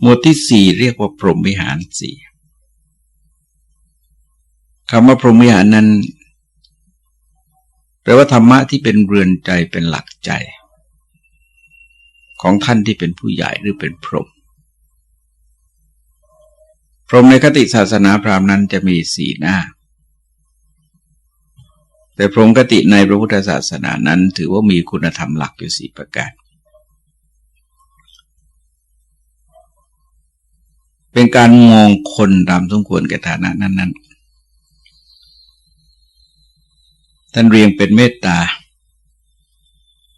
หมวดที่สี่เรียกว่าพรหมวิหารสี่คำว่าพรหมวิหารนั้นแปลว่าธรรมะที่เป็นเรือนใจเป็นหลักใจ ของท่านที่เป็นผู้ใหญ่หรือเป็นพรหมพรหมในคติศาสนาพราหมณ์นั้นจะมีสี่หน้า แต่พรหมคติในพระพุทธศาสนานั้น ถือว่ามีคุณธรรมหลักอยู่สี่ประการ เป็นการมองคนตามสมควรแก่ฐานะนั้นๆ ท่านเรียงเป็นเมตตา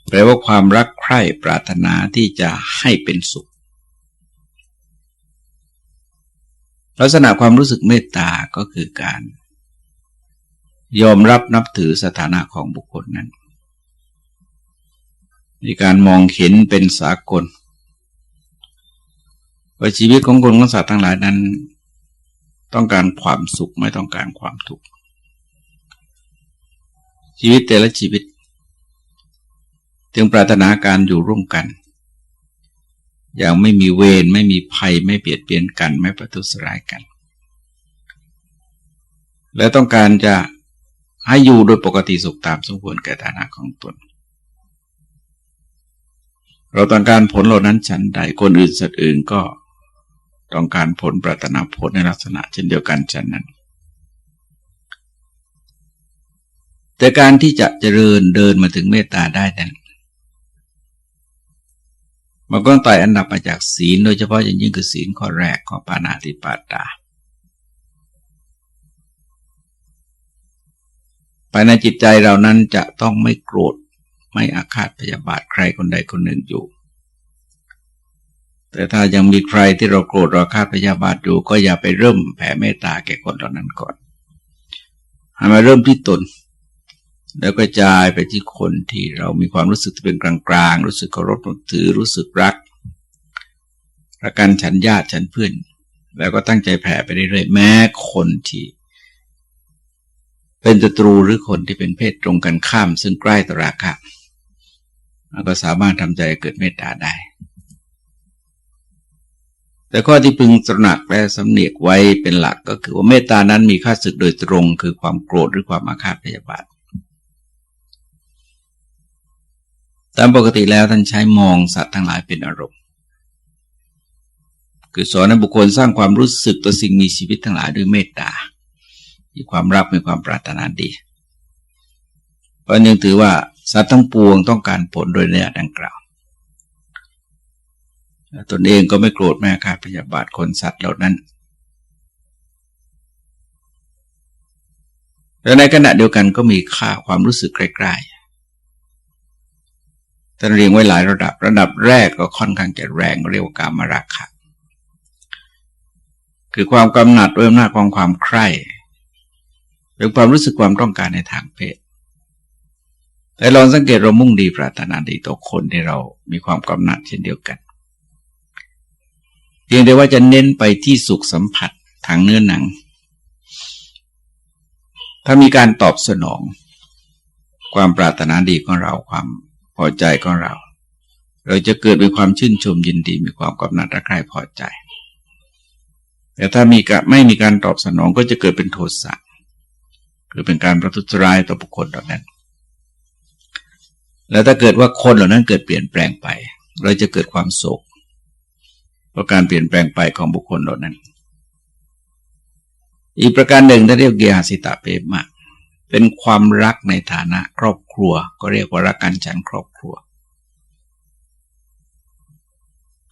แปลว่าความรักใคร่ปรารถนาที่จะให้เป็นสุข ลักษณะความรู้สึกเมตตาก็คือการ ยอมรับนับถือสถานะของบุคคลนั้น มีการมองเห็นเป็นสากล ว่าชีวิตของคนของสัตว์ทั้งหลายนั้น ต้องการความสุขไม่ต้องการความทุกข์ชีวิตแต่ละชีวิต จึงปรารถนาการอยู่ร่วมกัน อย่างไม่มีเวรไม่มีภัยไม่เบียดเบียนกัน ไม่ประทุษร้ายกัน และต้องการจะให้อยู่โดยปกติสุขตามสมควรแก่ฐานะของตน เราต้องการผลเหล่านั้นฉันใดคนอื่นสัตว์อื่นก็ ต้องการผลปรารถนาผลในลักษณะเช่นเดียวกันฉันนั้น แต่การที่จะเจริญเดินมาถึงเมตตาได้นั้นมันก็ไต่อันดับมาจากศีล โดยเฉพาะอย่างยิ่งคือศีลข้อแรกของปานาติปาตาภายในจิตใจเรานั้นจะต้องไม่โกรธไม่อาฆาตพยาบาทใครคนใดคนหนึ่งอยู่ แต่ถ้ายังมีใครที่เราโกรธเราอาฆาตพยาบาทอยู่ก็อย่าไปเริ่มแผ่เมตตาแก่คนเหล่านั้นก่อนให้มาเริ่มที่ตน แล้วก็จายไปที่คนที่เรามีความรู้สึกเป็นกลางๆ รู้สึกเคารพนับถือรู้สึกรักประกันฉันญาติฉันเพื่อน แล้วก็ตั้งใจแผ่ไปเรื่อยๆแม้คนที่เป็นศัตรูหรือคนที่เป็นเพศตรงกันข้าม ซึ่งใกล้ตราคะเราก็สามารถทำใจเกิดเมตตาได้ แต่ข้อที่พึงตระหนักและสำเนียกไว้เป็นหลักก็คือว่าเมตตานั้นมีค่าศึกโดยตรง คือความโกรธหรือความอาฆาตพยาบาท ตามปกติแล้วท่านใช้มองสัตว์ทั้งหลายเป็นอารมณ์ คือสอนให้บุคคลสร้างความรู้สึกต่อสิ่งมีชีวิตทั้งหลายด้วยเมตตา มีความรักมีความปรารถนาดี เพราะยังถือว่าสัตว์ทั้งปวงต้องการผลโดยเนื้อดังกล่าว ตนเองก็ไม่โกรธแม่คาพยาบาทคนสัตว์เหล่านั้นและในขณะเดียวกันก็มีค่าความรู้สึกใกล้ท่านเรียงไว้หลายระดับ ระดับแรกก็ค่อนข้างจะแรงเรียกว่าการมาราคะ คือความกำหนัดด้วยอำนาจของความใคร่หรือความรู้สึกความต้องการในทางเพศ แต่ลองสังเกตเรามุ่งดีปรารถนาดีต่อคนที่เรามีความกำหนัดเช่นเดียวกัน พียงแต่ว่าจะเน้นไปที่สุขสัมผัสทางเนื้อหนัง ถ้ามีการตอบสนอง ความปรารถนาดีของเราความพอใจของเรา เราจะเกิดเป็นความชื่นชมยินดีมีความกำหนัดรักใคร่พอใจ แต่ถ้ามีกไม่มีการตอบสนองก็จะเกิดเป็นโทสะคือเป็นการประทุษร้ายต่อบุคคลเหล่านั้น แล้วถ้าเกิดว่าคนเหล่านั้นเกิดเปลี่ยนแปลงไป เราจะเกิดความโศก เพราะการเปลี่ยนแปลงไปของบุคคลเหล่านั้น อีกประการหนึ่งที่เรียกเกียรสิตาเปมะเป็นความรักในฐานะครอบครัว ก็เรียกว่ารักกันฉันครอบครัว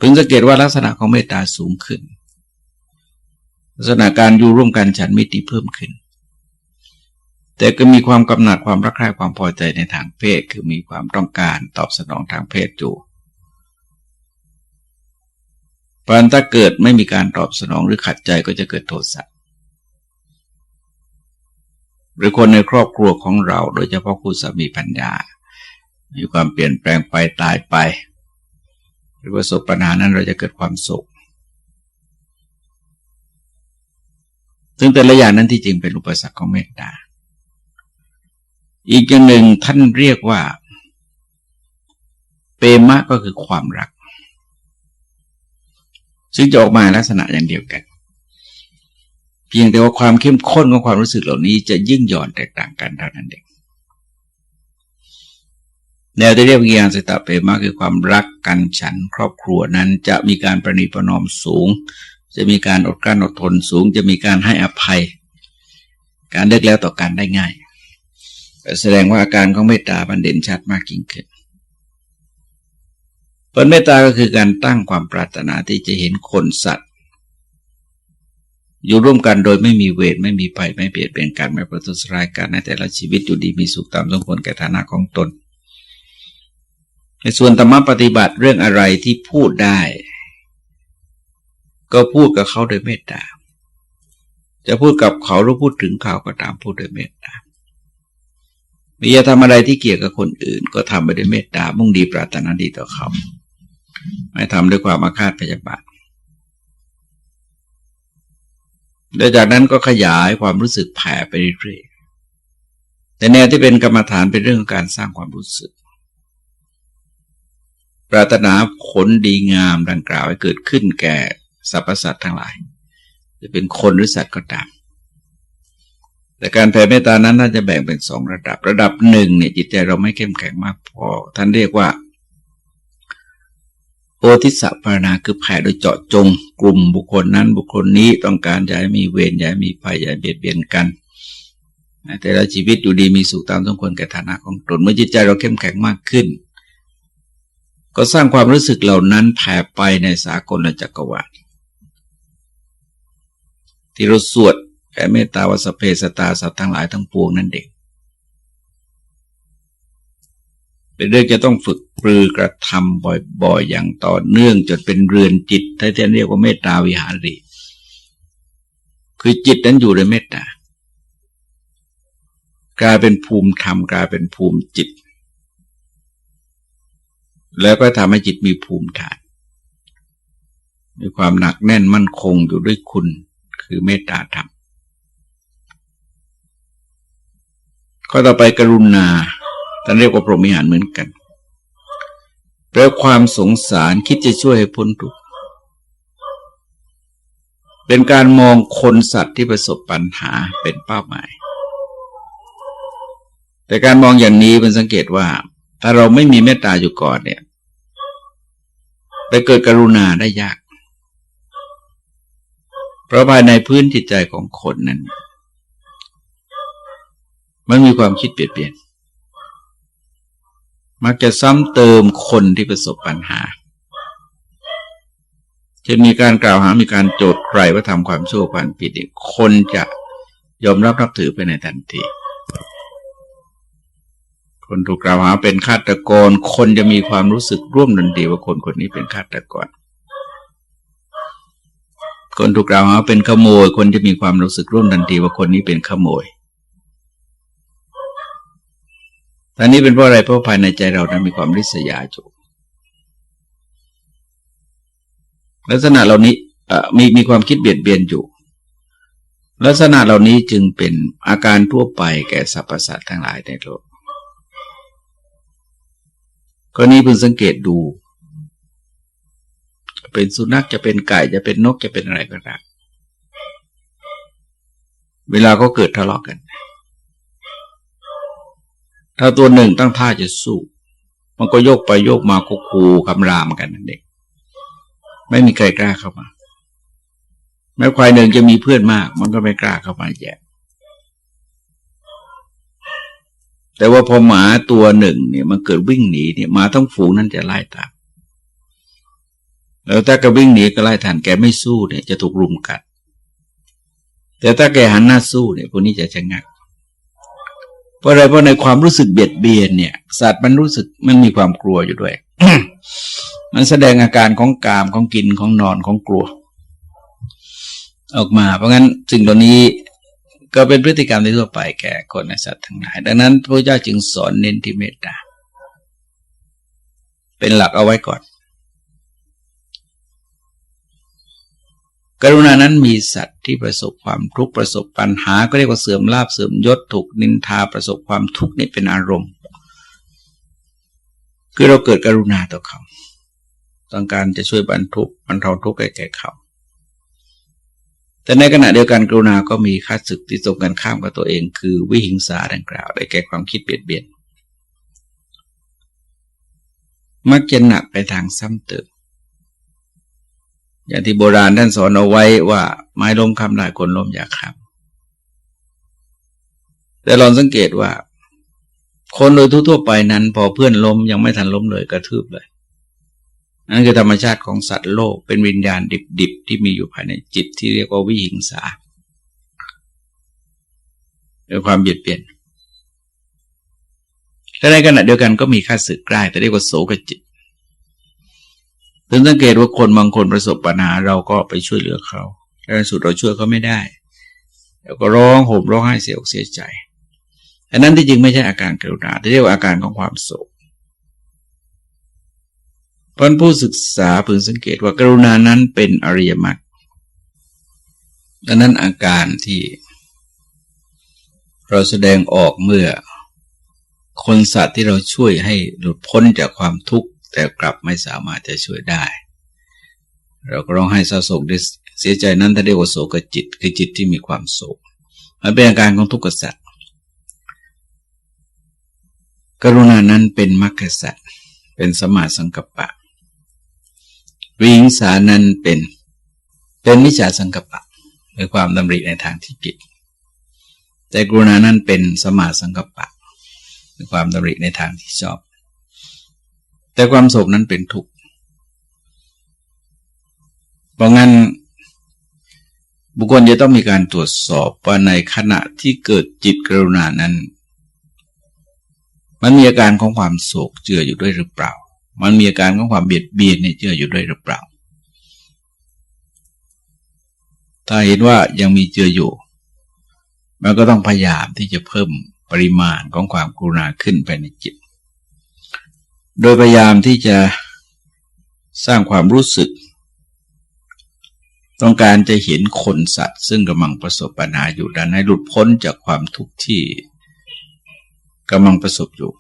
พึงสังเกตว่าลักษณะของเมตตาสูงขึ้น ลักษณะการอยู่ร่วมกันฉันมิติเพิ่มขึ้น แต่ก็มีความกำหนัดความรักใคร่ความพอใจในทางเพศ คือมีความต้องการตอบสนองทางเพศอยู่ ราะถ้าเกิดไม่มีการตอบสนองหรือขัดใจก็จะเกิดโทสะหรือคนในครอบครัวของเรา โดยเฉพาะคู่สามีปัญญา มีความเปลี่ยนแปลงไปตายไป หรือประสบปัญหานั้นเราจะเกิดความสุขซึ่งแต่ละอย่างนั้นที่จริงเป็นอุปสรรคของเมตตา อีกอย่างหนึ่งท่านเรียกว่า เปมะก็คือความรัก ซึ่งจะออกมาลักษณะอย่างเดียวกัน เพียงแต่ว่าความเข้มข้นของความรู้สึกเหล่านี้จะยิ่งหย่อนแตกต่างกันเท่านั้นเองแนวที่เรียกวิญญาณสตาเปมาคือความรักกันฉันครอบครัวนั้นจะมีการประนีประนอมสูง จะมีการอดกลั้นอดทนสูง จะมีการให้อภัย การเลิกแล้วต่อกันได้ง่าย แสดงว่าอาการของเมตตาบันเด่นชัดมากยิ่งขึ้น ผลเมตตาก็คือการตั้งความปรารถนาที่จะเห็นคนสัตว์ อยู่ร่วมกันโดยไม่มีเวทไม่มีภัยไม่เปลี่ยนเปลี่ยนกันไม่ประทุษร้ายกันในแต่ละชีวิตอยู่ดีมีสุขตามสมควรแก่ฐานะของตน ในส่วนธรรมปฏิบัติเรื่องอะไรที่พูดได้ ก็พูดกับเขาโดยเมตตาจะพูดกับเขาหรือพูดถึงเขาก็ตามพูดโดยเมตตามีจะทำอะไรที่เกี่ยวกับคนอื่น ก็ทำไปด้วยเมตตามุ่งดีปรารถนาดีต่อเขา ไม่ทำด้วยความอาฆาตพยาบาทแล้วจากนั้นก็ขยายความรู้สึกแผ่ไปเรื่อยๆแต่แนวที่เป็นกรรมฐานเป็นเรื่องการสร้างความรู้สึก ปรารถนาผลดีงามดังกล่าวให้เกิดขึ้นแก่สรรพสัตว์ทั้งหลาย จะเป็นคนหรือสัตว์ก็ตาม แต่การแผ่เมตตานั้นน่าจะแบ่งเป็นสองระดับ ระดับหนึ่งเนี่ยจิตใจเราไม่เข้มแข็งมากพอ ท่านเรียกว่า โอทิสปารนาคือแผ่โดยเจาะจง กลุ่มบุคคลนั้นบุคคลนี้ต้องการจะให้มีเวรอย่ามีภัยอย่าเบียดเบียนกันแต่ละชีวิตอยู่ดีมีสุขตามสมควรแก่ฐานะของตนเมื่อจิตใจเราเข้มแข็งมากขึ้น ก็สร้างความรู้สึกเหล่านั้นแผ่ไปในสากลจักรวาลที่เราสวดแผ่เมตตาวสเพสตาสัตว์ทั้งหลายทั้งปวงนั่นเอง เป็นเรื่องจะต้องฝึกปรือกระทำบ่อยๆ อย่างต่อเนื่องจนเป็นเรือนจิตที่เรียกว่าเมตตาวิหารีคือจิตนั้นอยู่ในเมตตากลายเป็นภูมิธรรมกลายเป็นภูมิจิต แล้วก็ทำให้จิตมีภูมิฐาน มีความหนักแน่นมั่นคงอยู่ด้วยคุณ คือเมตตาธรรมข้อต่อไปกรุณา ท่านเรียกว่าพรหมิหารเหมือนกันแปลความสงสารคิดจะช่วยให้พ้นทุกข์เป็นการมองคนสัตว์ที่ประสบปัญหาเป็นเป้าหมาย แต่การมองอย่างนี้เป็นสังเกตว่า ถ้าเราไม่มีเมตตาอยู่ก่อนเนี่ย ไปเกิดกรุณาได้ยาก เพราะภายในพื้นจิตใจของคนนั้น มันมีความคิดเปลี่ยนเปลี่ยน มักจะซ้ำเติมคนที่ประสบปัญหาเช่นมีการกล่าวหามีการโจทย์ใครว่าทำความชั่วความผิดคนจะยอมรับนับถือไปในทันที คนถูกกล่าวหาเป็นฆาตกร คนจะมีความรู้สึกร่วมดันดีว่าคนคนนี้เป็นฆาตกร คนถูกกล่าวหาเป็นขโมย คนจะมีความรู้สึกร่วมดันดีว่าคนนี้เป็นขโมย อันนี้เป็นเพราะอะไรเพราะภายในใจเรานั้นมีความริษยาอยู่ลักษณะเหล่านี้มีมีความคิดเบียดเบียนอยู่ ลักษณะเหล่านี้จึงเป็นอาการทั่วไปแก่สรรพสัตว์ทั้งหลายในโลกก็นี้เพิ่งสังเกตดูเป็นสุนัขจะเป็นไก่จะเป็นนกจะเป็นอะไรก็ตามเวลาเขาเกิดทะเลาะกกัน ถ้าตัวหนึ่งตั้งท่าจะสู้ มันก็โยกไปโยกมาคุคูคำรามกันนั่นเองไม่มีใครกล้าเข้ามา แม้ควายหนึ่งจะมีเพื่อนมาก มันก็ไม่กล้าเข้ามาแย่แต่ว่าพอหมาตัวหนึ่งเนี่ยมันเกิดวิ่งหนีเนี่ยหมาทั้งฝูงนั้นจะไล่ตามแล้วถ้าแกวิ่งหนีก็ไล่ทันแกไม่สู้เนี่ยจะถูกรุมกัด แต่ถ้าแกหันหน้าสู้เนี่ยพวกนี้จะชะงัก เพราะอะไรเพราะในความรู้สึกเบียดเบียนเนี่ย สัตว์มันรู้สึกมันมีความกลัวอยู่ด้วย มันแสดงอาการของกามของกินของนอนของกลัว ออกมา เพราะงั้นสิ่งเหล่านี้ก็เป็นพฤติกรรมที่ทั่วไปแก่คนในสัตว์ทั้งหลาย ดังนั้นพระเจ้าจึงสอนเน้นที่เมตตาเป็นหลักเอาไว้ก่อน กรุณานั้นมีสัตว์ที่ประสบความทุกข์ประสบปัญหา ก็เรียกว่าเสื่อมลาบเสื่อมยศถูกนินทาประสบความทุกข์นี่เป็นอารมณ์ คือเราเกิดกรุณาต่อเขา ต้องการจะช่วยบรรทุกบรรเทาทุกข์แก่เขา แต่ในขณะเดียวกันกรุณาก็มีค่าศึกที่ตรงกันข้ามกับตัวเอง คือวิหิงสาดังกล่าวได้แก่ความคิดเบียดเบียน มักจะหนักไปทางซ้ำเติม อย่างที่โบราณท่านสอนเอาไว้ว่าไม้ล้มคำได้คนล้มอย่าคำแต่ลองสังเกตว่า คนโดยทั่วไปนั้น พอเพื่อนล้มยังไม่ทันล้มเลยกระทืบเลยนั่นคือธรรมชาติของสัตว์โลกเป็นวิญญาณดิบๆที่มีอยู่ภายในจิตที่เรียกว่าวิหิงสาเป็นความเบียดเบียนแต่ในขณะเดียวกันก็มีค่าศึกใกล้แต่เรียกว่าโสกจิต ถึงสังเกตว่าคนบางคนประสบปัญหาเราก็ไปช่วยเหลือเขาแต่สุดเราช่วยเขาไม่ได้แล้วก็ร้องโหมร้องไห้เสียอกเสียใจ อันนั้นที่จริงไม่ใช่อาการกรุณาแต่เรียกว่าอาการของความโศกพราะผู้ศึกษาพึงสังเกตว่ากรุณานั้นเป็นอริยมรรคดังนั้นอาการที่เราแสดงออกเมื่อคนสัตว์ที่เราช่วยให้หลุดพ้นจากความทุกข์ แต่กลับไม่สามารถจะช่วยได้ เราก็ร้องไห้เศร้าโศกเสียใจนั้นถ้าเรียกว่าโศกจิตคือจิตที่มีความโศก มันเป็นอาการของทุกข์สัตว์กรุณานั้นเป็นมรรคสัตว์เป็นสมาสังกัปปะ วิงสานั้นเป็นเป็นมิจฉาสังกัปปะคือความดำริในทางที่ผิด แต่กรุณานั้นเป็นสมาสังกัปปะคือความดำริในทางที่ชอบ แต่ความโศกนั้นเป็นทุกข์เพราะงั้นบุคคลจะต้องมีการตรวจสอบว่าในขณะที่เกิดจิตกรุณานั้น มันมีอาการของความโศกเจืออยู่ด้วยหรือเปล่า มันมีอาการของความเบียดเบียนในเจืออยู่ด้วยหรือเปล่า ถ้าเห็นว่ายังมีเจืออยู่ มันก็ต้องพยายามที่จะเพิ่มปริมาณของความกรุณาขึ้นไปในจิต โดยพยายามที่จะสร้างความรู้สึก ต้องการจะเห็นคนสัตว์ ซึ่งกำลังประสบปัญหาอยู่ดันให้หลุดพ้นจากความทุกข์ที่กำลังประสบอยู่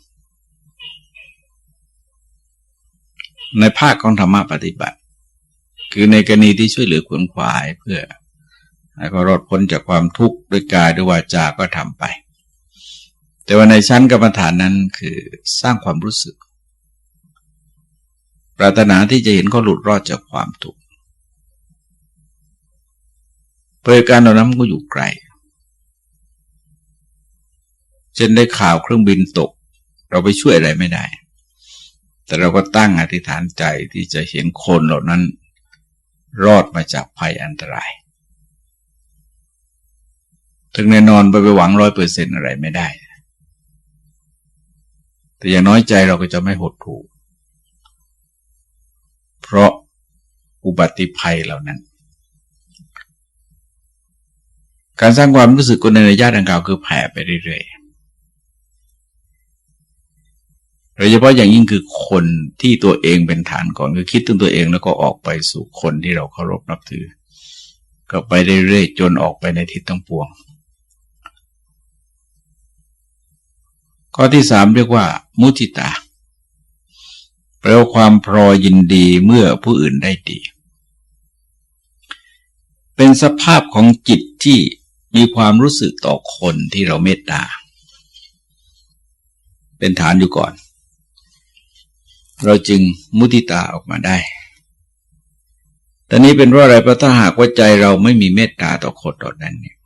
ในภาคของธรรมะปฏิบัติ คือในกรณีที่ช่วยเหลือขวนขวายเพื่อให้เขารอดพ้นจากความทุกข์ด้วยกายด้วยวาจาก็ทำไป แต่ว่าในชั้นกรรมฐานนั้นคือสร้างความรู้สึก ปรารถนาที่จะเห็นเขาหลุดรอดจากความทุกข์เพื่อการเรานั้นก็อยู่ไกลเช่นได้ข่าวเครื่องบินตก เราไปช่วยอะไรไม่ได้ แต่เราก็ตั้งอธิษฐานใจที่จะเห็นคนเหล่านั้น รอดมาจากภัยอันตราย ถึงแน่นอนไปไปหวังร้อยเปอร์เซ็นอะไรไม่ได้ แต่อย่างน้อยใจเราก็จะไม่หดถูก เพราะอุบัติภัยเหล่านั้น การสร้างความรู้สึกคนในระยะดังกล่าวคือแผ่ไปเรื่อยๆ โดยเฉพาะอย่างยิ่งคือคนที่ตัวเองเป็นฐานก่อนคือคิดถึงตัวเองแล้วก็ออกไปสู่คนที่เราเคารพนับถือ ก็ไปเรื่อยๆจนออกไปในทิศทั้งปวงข้อที่สามเรียกว่า มุติตา แปลว่าความพรอยินดีเมื่อผู้อื่นได้ดี เป็นสภาพของจิตที่มีความรู้สึกต่อคนที่เราเมตตา เป็นฐานอยู่ก่อน เราจึงมุติตาออกมาได้แต่นี้เป็นเพราะอะไรเพราะถ้าหากว่าใจเราไม่มีเมตตาต่อคนต่อนั้นเนี่ย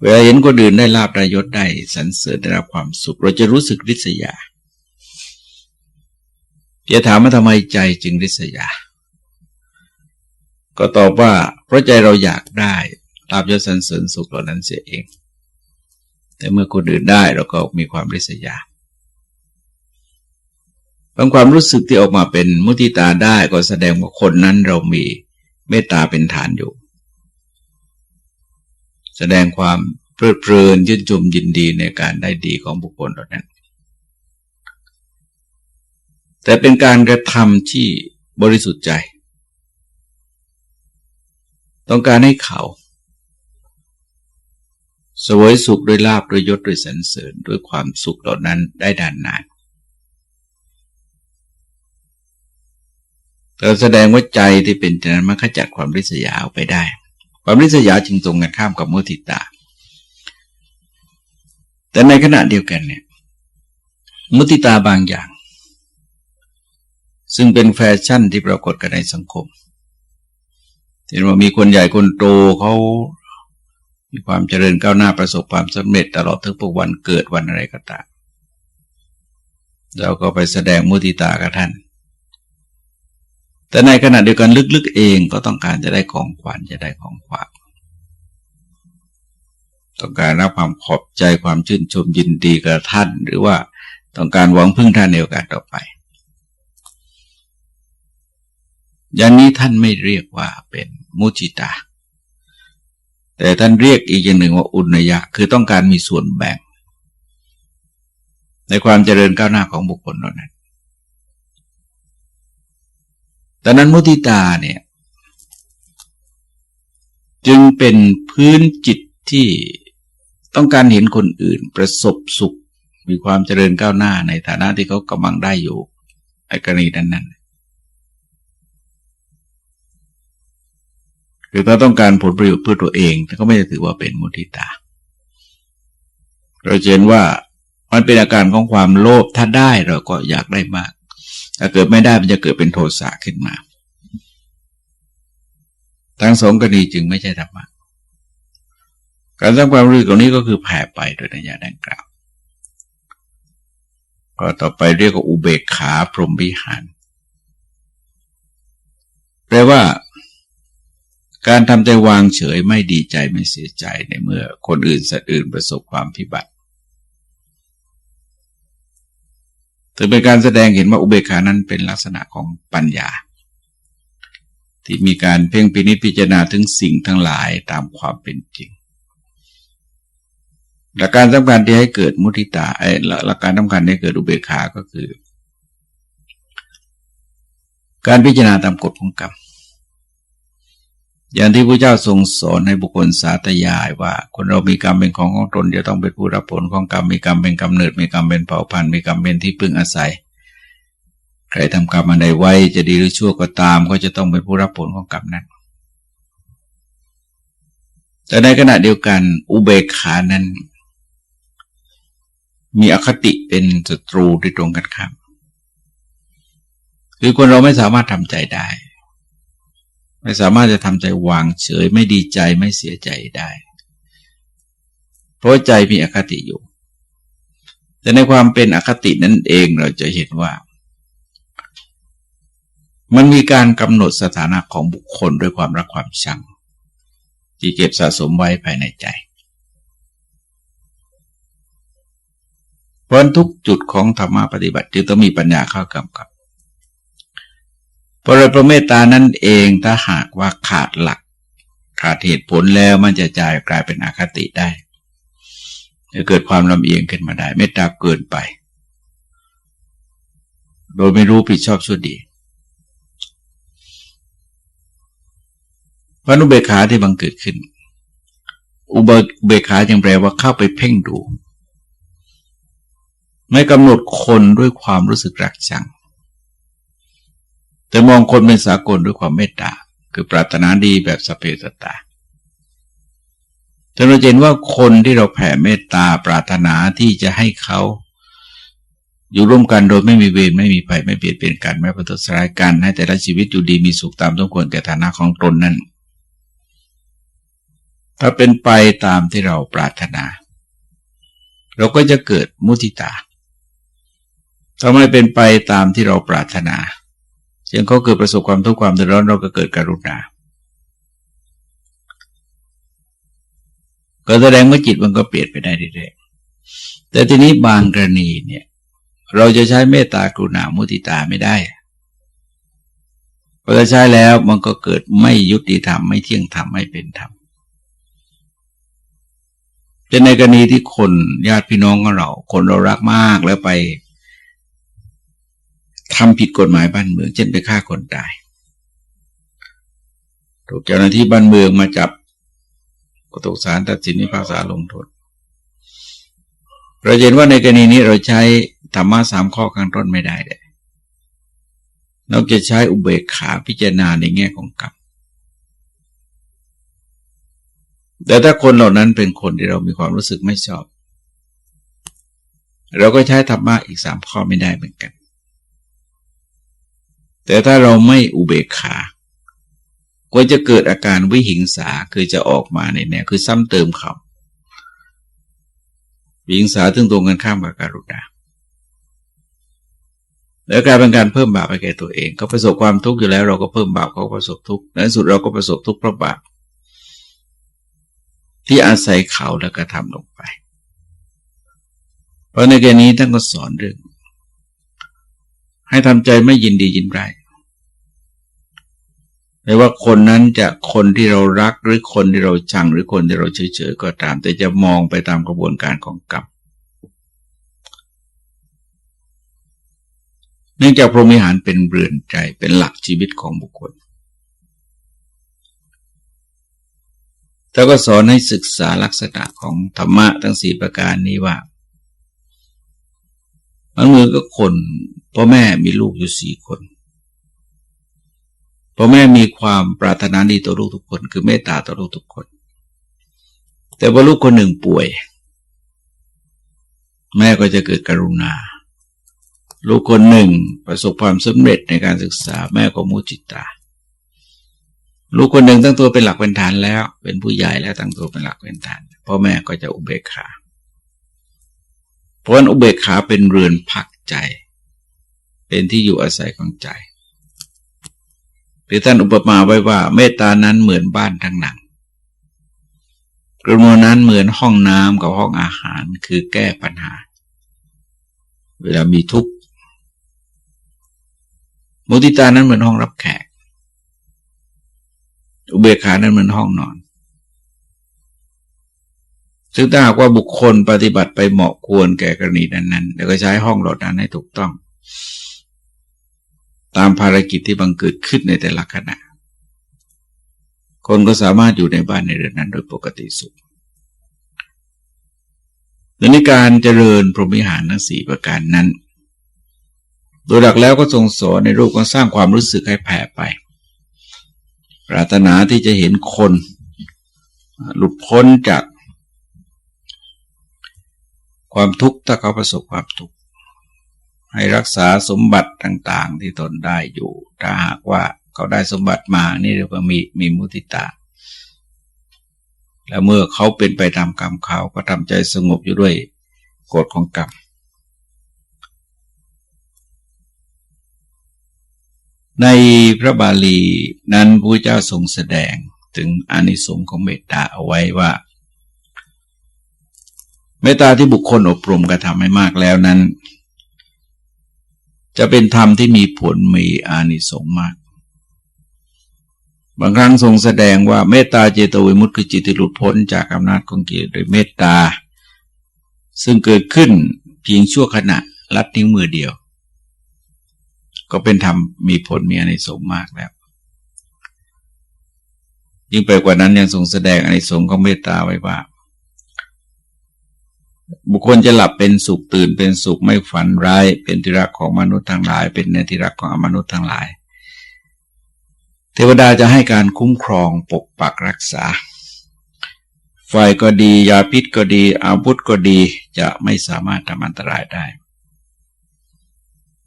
เวลาเห็นคนอื่นได้ลาบได้ยศได้สรรเสริญได้รับความสุข เราจะรู้สึกริษยา จะถามว่าทำไมใจจึงริษยา ก็ตอบว่าเพราะใจเราอยากได้ลาบยศสันเสริญสุขเหล่านั้นเสียเอง แต่เมื่อคนอื่นได้เราก็มีความริษยาบางความรู้สึกที่ออกมาเป็นมุติตาได้ก็แสดงว่าคนนั้นเรามีเมตตาเป็นฐานอยู่ แสดงความเพลิดเพลินยืนจุมยินดีในการได้ดีของบุคคลเหล่านั้น แต่เป็นการกระทำที่บริสุทธิ์ใจ ต้องการให้เขาสวยสุขด้วยลาบด้วยยศด้วยสรรเสริญด้วยความสุขเหล่านั้นได้ดานนานแต่แสดงว่าใจที่เป็นนั้นมันขจัดความริษยาออกไปได้ ความริษยาจึงตรงกันข้ามกับมุติตา แต่ในขณะเดียวกันเนี่ย มุติตาบางอย่าง ซึ่งเป็นแฟชั่นที่ปรากฏกันในสังคมเห็นว่ามีคนใหญ่คนโตเขามีความเจริญก้าวหน้าประสบความสำเร็จตลอดทั้งปวงวันเกิดวันอะไรก็ตามเราก็ไปแสดงมุติตากับท่าน แต่ในขณะเดียวกันลึกๆเองก็ต้องการจะได้ของขวัญจะได้ของขวัญต้องการรับความขอบใจความชื่นชมยินดีกับท่าน หรือว่าต้องการหวังพึ่งท่านในโอกาสต่อไป อย่างนี้ท่านไม่เรียกว่าเป็นมุจิตา แต่ท่านเรียกอีกอย่างหนึ่งว่าอุณยะ คือต้องการมีส่วนแบ่ง ในความเจริญก้าวหน้าของบุคคลนั้นแต่นั้นมุติตาเนี่ยจึงเป็นพื้นจิตที่ต้องการเห็นคนอื่นประสบสุข มีความเจริญก้าวหน้าในฐานะที่เขากำลังได้อยู่ไอ้กรณีนั้น คือถ้าต้องการผลประโยชน์เพื่อตัวเองก็ไม่ได้ถือว่าเป็นมุทิตา เราเห็นว่ามันเป็นอาการของความโลภถ้าได้เราก็อยากได้มาก ถ้าเกิดไม่ได้มันจะเกิดเป็นโทสะขึ้นมา ทั้งสองกรณีจึงไม่ใช่ธรรมะการสร้างความรู้ตรงนี้ก็คือแผ่ไปโดยนัยยะดังกล่าว ก็ต่อไปเรียกว่าอุเบกขาพรหมวิหารแปลว่า การทำใจวางเฉยไม่ดีใจไม่เสียใจในเมื่อคนอื่นสัตว์อื่นประสบความพิบัติถือเป็นการแสดงเห็นว่าอุเบกขานั้นเป็นลักษณะของปัญญา ที่มีการเพ่งพินิจพิจารณาถึงสิ่งทั้งหลายตามความเป็นจริง หลักการสำคัญที่ให้เกิดมุทิตาไอ้หลักการสำคัญให้เกิดอุเบกขาก็คือ การพิจารณาตามกฎของกรรม อย่างที่พระเจ้าทรงสอนให้บุคคลสาธยายว่า คนเรามีกรรมเป็นของของตนจะต้องเป็นผู้รับผลของกรรมมีกรรมเป็นกำเนิด มีกรรมเป็นเผ่าพันธุ์มีกรรมเป็นที่พึ่งอาศัย ใครทำกรรมอันใดไว้จะดีหรือชั่วก็ตาม ก็จะต้องเป็นผู้รับผลของกรรมนั้น แต่ในขณะเดียวกัน อุเบกขานั้น มีอคติเป็นศัตรูที่ตรงกันข้ามคือคนเราไม่สามารถทำใจได้ ไม่สามารถจะทำใจวางเฉยไม่ดีใจไม่เสียใจได้ เพราะใจมีอคติอยู่ แต่ในความเป็นอคตินั้นเองเราจะเห็นว่า มันมีการกำหนดสถานะของบุคคลด้วยความรักความชัง ที่เก็บสะสมไว้ภายในใจเพราะทุกจุดของธรรมะปฏิบัติจึงต้องมีปัญญาเข้ากำกับ พราะพระเมตตานั่นเองถ้าหากว่าขาดหลัก ขาดเหตุผลแล้วมันจะจายกลายเป็นอคติได้จะเกิดความลำเอียงขึ้นมาได้เมตตาเกินไป โดยไม่รู้ผิดชอบชั่วดีวันุเบขาที่บังเกิดขึ้น อุเบขาจึงแปลว่าเข้าไปเพ่งดู ไม่กำหนดคนด้วยความรู้สึกรักชัง แต่มองคนเป็นสากลด้วยความเมตตา คือปรารถนาดีแบบสเปสตาแต่เราเห็นว่าคนที่เราแผ่เมตตาปรารถนาที่จะให้เขาอยู่ร่วมกันโดยไม่มีเวรไม่มีภัยไม่เปลี่ยนเปลี่ยนกันไม่ประทุษร้ายกันให้แต่ละชีวิตอยู่ดีมีสุขตามต้องควรแก่ฐานะของตนนั้น ถ้าเป็นไปตามที่เราปรารถนา เราก็จะเกิดมุติตาถ้าไม่เป็นไปตามที่เราปรารถนา เช่นเขาเกิดประสบความทุกข์ความเดือดร้อนเราก็เกิดกรุณาก็แสดงว่าจิตมันก็เปลี่ยนไปได้เรื่อยๆแต่ทีนี้บางกรณีเนี่ย เราจะใช้เมตตากรุณามุติตาไม่ได้พอจะใช้แล้วมันก็เกิดไม่ยุติธรรมไม่เที่ยงธรรมไม่เป็นธรรมจะในกรณีที่คนญาติพี่น้องของเรา คนเรารักมากแล้วไป ทำผิดกฎหมายบ้านเมือง เช่นไปฆ่าคนตาย ถูกเจ้าหน้าที่บ้านเมืองมาจับก็ถูกศาลตัดสินนิพากษาลงโทษเราเห็นว่าในกรณีนี้เราใช้ธรรมะสามข้อข้างต้นไม่ได้เลยเราจะใช้อุเบกขาพิจารณาในแง่ของกรรมแต่ถ้าคนเหล่านั้นเป็นคนที่เรามีความรู้สึกไม่ชอบ เราก็ใช้ธรรมะอีกสามข้อไม่ได้เหมือนกัน แต่ถ้าเราไม่อุเบกขา ก็จะเกิดอาการวิหิงสาคือจะออกมาในแนวคือซ้ำเติมเขาวิหิงสาถึงตรงกันข้ามกับการุณาแล้วกลายเป็นการเพิ่มบาปไปแก่ตัวเองเขาประสบความทุกข์อยู่แล้ว เราก็เพิ่มบาปเขาประสบทุกข์ในสุดเราก็ประสบทุกข์เพราะบาปที่อาศัยเขาแล้วก็ทำลงไป เพราะในแกนี้ท่านก็สอนเรื่อง ให้ทำใจไม่ยินดียินร้ายไม่ว่าคนนั้นจะคนที่เรารักหรือคนที่เราชังหรือคนที่เราเฉยๆก็ตาม แต่จะมองไปตามกระบวนการของกรรมเนื่องจากพรหมิหารเป็นเรือนใจเป็นหลักชีวิตของบุคคลแล้วก็สอนให้ศึกษาลักษณะของธรรมะทั้งสี่ประการนี้ว่า มันเหมือนกับคน พ่อแม่มีลูกอยู่สี่คนพ่อแม่มีความปรารถนาดีต่อลูกทุกคน คือเมตตาต่อลูกทุกคน แต่ว่าลูกคนหนึ่งป่วย แม่ก็จะเกิดกรุณา ลูกคนหนึ่งประสบความสำเร็จในการศึกษา แม่ก็มุจิตา ลูกคนหนึ่งตั้งตัวเป็นหลักเป็นฐานแล้ว เป็นผู้ใหญ่แล้วตั้งตัวเป็นหลักเป็นฐานพ่อแม่ก็จะอุเบกขาเพราะอุเบกขาเป็นเรือนพักใจ เป็นที่อยู่อาศัยของใจหรือท่านอุปมาไว้ว่า เมตตานั้นเหมือนบ้านทั้งหนังกระมวลนั้นเหมือนห้องน้ำกับห้องอาหารคือแก้ปัญหา เวลามีทุกข์มุติตานั้นเหมือนห้องรับแขก อุเบกขานั้นเหมือนห้องนอน ซึ่งถ้าหากว่าบุคคลปฏิบัติไปเหมาะควรแก่กรณีนั้นๆแล้วก็ใช้ห้องหลอดนั้นให้ถูกต้อง ตามภารกิจที่บังเกิดขึ้นในแต่ละขณะ คนก็สามารถอยู่ในบ้านในเรือนนั้นโดยปกติสุขในการเจริญพรหมิหารทั้งสี่ประการนั้น โดยหลักแล้วก็ทรงสอนในรูปของสร้างความรู้สึกให้แผ่ไป ปรารถนาที่จะเห็นคน หลุดพ้นจาก ความทุกข์ถ้าเขาประสบความทุกข์ให้รักษาสมบัติ ต่างๆ ที่ตนได้อยู่ ถ้าหากว่าเขาได้สมบัติมานี่เรียกว่ามีมีมุติตา แล้วเมื่อเขาเป็นไปตามกรรมเขาก็ทำใจสงบอยู่ด้วยกฎของกรรมในพระบาลีนั้นพระเจ้าทรงแสดงถึงอนิสงส์ของเมตตาเอาไว้ว่า เมตตาที่บุคคลอบรมกระทำให้มากแล้วนั้น จะเป็นธรรมที่มีผลมีอานิสงส์มาก บางครั้งทรงแสดงว่าเมตตาเจตวิมุตติคือจิตที่หลุดพ้นจากอำนาจของกิเลสโดยเมตตา ซึ่งเกิดขึ้นเพียงชั่วขณะลัดนิ้วมือเดียว ก็เป็นธรรมมีผลมีอนิสงส์มากแล้วยิ่งไปกว่านั้นยังทรงแสดงอนิสงส์ของเมตตาไว้ว่า บุคคลจะหลับเป็นสุขตื่นเป็นสุขไม่ฝันร้าย เป็นที่รักของมนุษย์ทั้งหลาย เป็นในที่รักของอมนุษย์ทั้งหลาย เทวดาจะให้การคุ้มครองปกปักรักษาไฟก็ดี ยาพิษก็ดี อาวุธก็ดีจะไม่สามารถทำอันตรายได้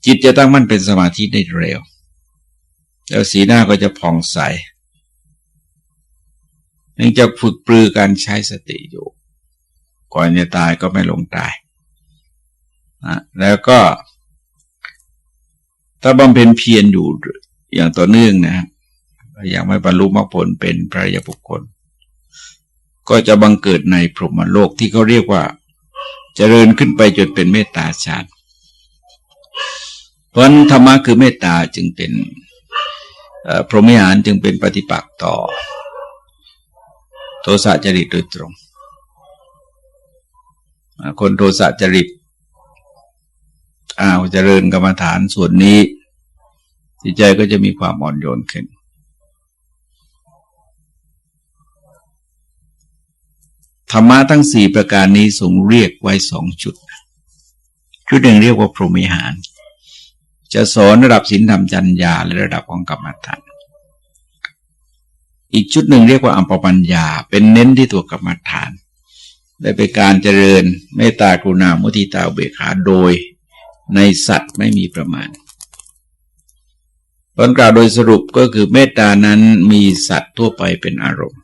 จิตจะตั้งมั่นเป็นสมาธิได้เร็ว แล้วสีหน้าก็จะผ่องใสเนื่องจากฝึกปรือการใช้สติอยู่ ก่อนจะตายก็ไม่ลงตายนะแล้วก็ ถ้าบำเพ็ญเพียรอยู่อย่างต่อเนื่องนะยังไม่บรรลุมรรคผลเป็นพระยาบุคคล ก็จะบังเกิดในพรหมโลกที่เขาเรียกว่าจเจริญขึ้นไปจนเป็นเมตตาฌานเพราะธรรมะคือเมตตาจึงเป็นพรหมิหารจึงเป็นปฏิปักษ์ต่อ โทสะจริตโดยตรง คนโทสะจริตอ้าวเจริญกรรมฐานส่วนนี้จิตใจก็จะมีความอ่อนโยนขึ้น ธรรมะทั้งสี่ประการนี้ทรงเรียกไว้สองจุดชุดหนึ่งเรียกว่าพรหมิหาร จะสอนระดับศีลธรรมจัญญาและระดับของกรรมฐาน อีกชุดหนึ่งเรียกว่าอัมปปัญญา เป็นเน้นที่ตัวกรรมฐาน และเป็นการเจริญเมตตากรุณา มุทิตาเบกขาโดยในสัตว์ไม่มีประมาณผลกล่าวโดยสรุปก็คือเมตตานั้นมีสัตว์ทั่วไปเป็นอารมณ์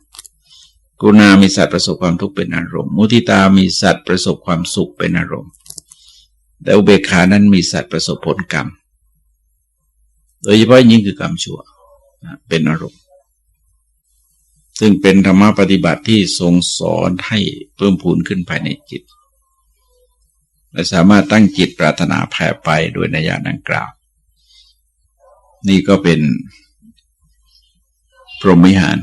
กรุณามีสัตว์ประสบความทุกข์เป็นอารมณ์ มุทิตามีสัตว์ประสบความสุขเป็นอารมณ์ แต่อุเบกขานั้นมีสัตว์ประสบผลกรรม โดยเฉพาะยิ่งคือกรรมชั่วเป็นอารมณ์ ซึ่งเป็นธรรมะปฏิบัติที่ทรงสอนให้เพิ่มพูนขึ้นภายในจิต และสามารถตั้งจิตปรารถนาแผ่ไปโดยนัยดังกล่าว นี่ก็เป็นพรหมิหาร